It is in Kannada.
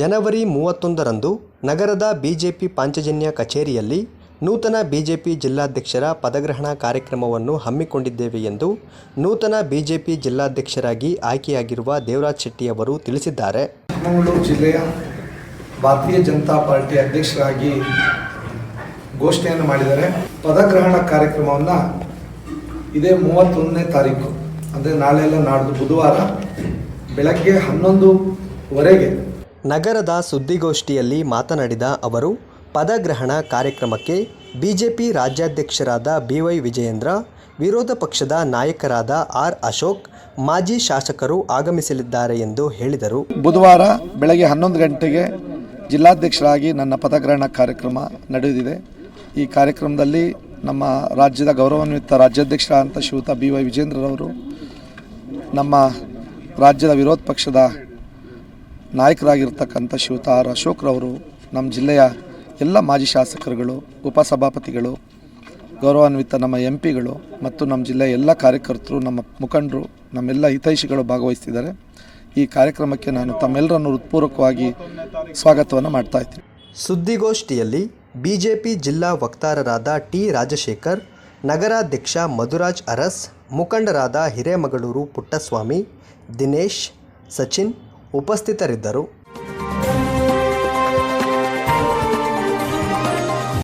ಜನವರಿ ಮೂವತ್ತೊಂದರಂದು ನಗರದ ಬಿಜೆಪಿ ಪಾಂಚಜನ್ಯ ಕಚೇರಿಯಲ್ಲಿ ನೂತನ ಬಿಜೆಪಿ ಜಿಲ್ಲಾಧ್ಯಕ್ಷರ ಪದಗ್ರಹಣ ಕಾರ್ಯಕ್ರಮವನ್ನು ಹಮ್ಮಿಕೊಂಡಿದ್ದೇವೆ ಎಂದು ನೂತನ ಬಿಜೆಪಿ ಜಿಲ್ಲಾಧ್ಯಕ್ಷರಾಗಿ ಆಯ್ಕೆಯಾಗಿರುವ ದೇವರಾಜ್ ಶೆಟ್ಟಿ ಅವರು ತಿಳಿಸಿದ್ದಾರೆ. ಚಿಕ್ಕಮಗಳೂರು ಜಿಲ್ಲೆಯ ಭಾರತೀಯ ಜನತಾ ಪಾರ್ಟಿ ಅಧ್ಯಕ್ಷರಾಗಿ ಘೋಷಣೆಯನ್ನು ಮಾಡಿದ್ದಾರೆ. ಪದಗ್ರಹಣ ಕಾರ್ಯಕ್ರಮವನ್ನು ಇದೇ ಮೂವತ್ತೊಂದನೇ ತಾರೀಕು, ಅಂದರೆ ನಾಳೆ ಎಲ್ಲ ನಾಡ್ದು ಬುಧವಾರ ಬೆಳಗ್ಗೆ ಹನ್ನೊಂದುವರೆಗೆ ನಗರದ ಸುದ್ದಿಗೋಷ್ಠಿಯಲ್ಲಿ ಮಾತನಾಡಿದ ಅವರು, ಪದಗ್ರಹಣ ಕಾರ್ಯಕ್ರಮಕ್ಕೆ ಬಿಜೆಪಿ ರಾಜ್ಯಾಧ್ಯಕ್ಷರಾದ ಬಿವೈ ವಿಜಯೇಂದ್ರ, ವಿರೋಧ ಪಕ್ಷದ ನಾಯಕರಾದ ಆರ್. ಅಶೋಕ್, ಮಾಜಿ ಶಾಸಕರು ಆಗಮಿಸಲಿದ್ದಾರೆ ಎಂದು ಹೇಳಿದರು. ಬುಧವಾರ ಬೆಳಗ್ಗೆ ಹನ್ನೊಂದು ಗಂಟೆಗೆ ಜಿಲ್ಲಾಧ್ಯಕ್ಷರಾಗಿ ನನ್ನ ಪದಗ್ರಹಣ ಕಾರ್ಯಕ್ರಮ ನಡೆದಿದೆ. ಈ ಕಾರ್ಯಕ್ರಮದಲ್ಲಿ ನಮ್ಮ ರಾಜ್ಯದ ಗೌರವಾನ್ವಿತ ರಾಜ್ಯಾಧ್ಯಕ್ಷರಾದಂಥ ಶ್ರೀಯುತ ಬಿ ವೈ ವಿಜೇಂದ್ರರವರು ನಮ್ಮ ರಾಜ್ಯದ ವಿರೋಧ ಪಕ್ಷದ ನಾಯಕರಾಗಿರ್ತಕ್ಕಂಥ ಶಿವತಾರ್ ಅಶೋಕ್ರವರು, ನಮ್ಮ ಜಿಲ್ಲೆಯ ಎಲ್ಲ ಮಾಜಿ ಶಾಸಕರುಗಳು, ಉಪಸಭಾಪತಿಗಳು, ಗೌರವಾನ್ವಿತ ನಮ್ಮ ಎಂ ಪಿಗಳು ಮತ್ತು ನಮ್ಮ ಜಿಲ್ಲೆಯ ಎಲ್ಲ ಕಾರ್ಯಕರ್ತರು, ನಮ್ಮ ಮುಖಂಡರು, ನಮ್ಮೆಲ್ಲ ಹಿತೈಷಿಗಳು ಭಾಗವಹಿಸ್ತಿದ್ದಾರೆ. ಈ ಕಾರ್ಯಕ್ರಮಕ್ಕೆ ನಾನು ತಮ್ಮೆಲ್ಲರನ್ನು ಹೃತ್ಪೂರ್ವಕವಾಗಿ ಸ್ವಾಗತವನ್ನು ಮಾಡ್ತಾ ಇದ್ದೀನಿ. ಸುದ್ದಿಗೋಷ್ಠಿಯಲ್ಲಿ ಬಿಜೆಪಿ ಜಿಲ್ಲಾ ವಕ್ತಾರರಾದ ಟಿ ರಾಜಶೇಖರ್, ನಗರಾಧ್ಯಕ್ಷ ಮಧುರಾಜ್ ಅರಸ್, ಮುಖಂಡರಾದ ಹಿರೇಮಗಳೂರು ಪುಟ್ಟಸ್ವಾಮಿ, ದಿನೇಶ್, ಸಚಿನ್ ಉಪಸ್ಥಿತರಿದ್ದರು.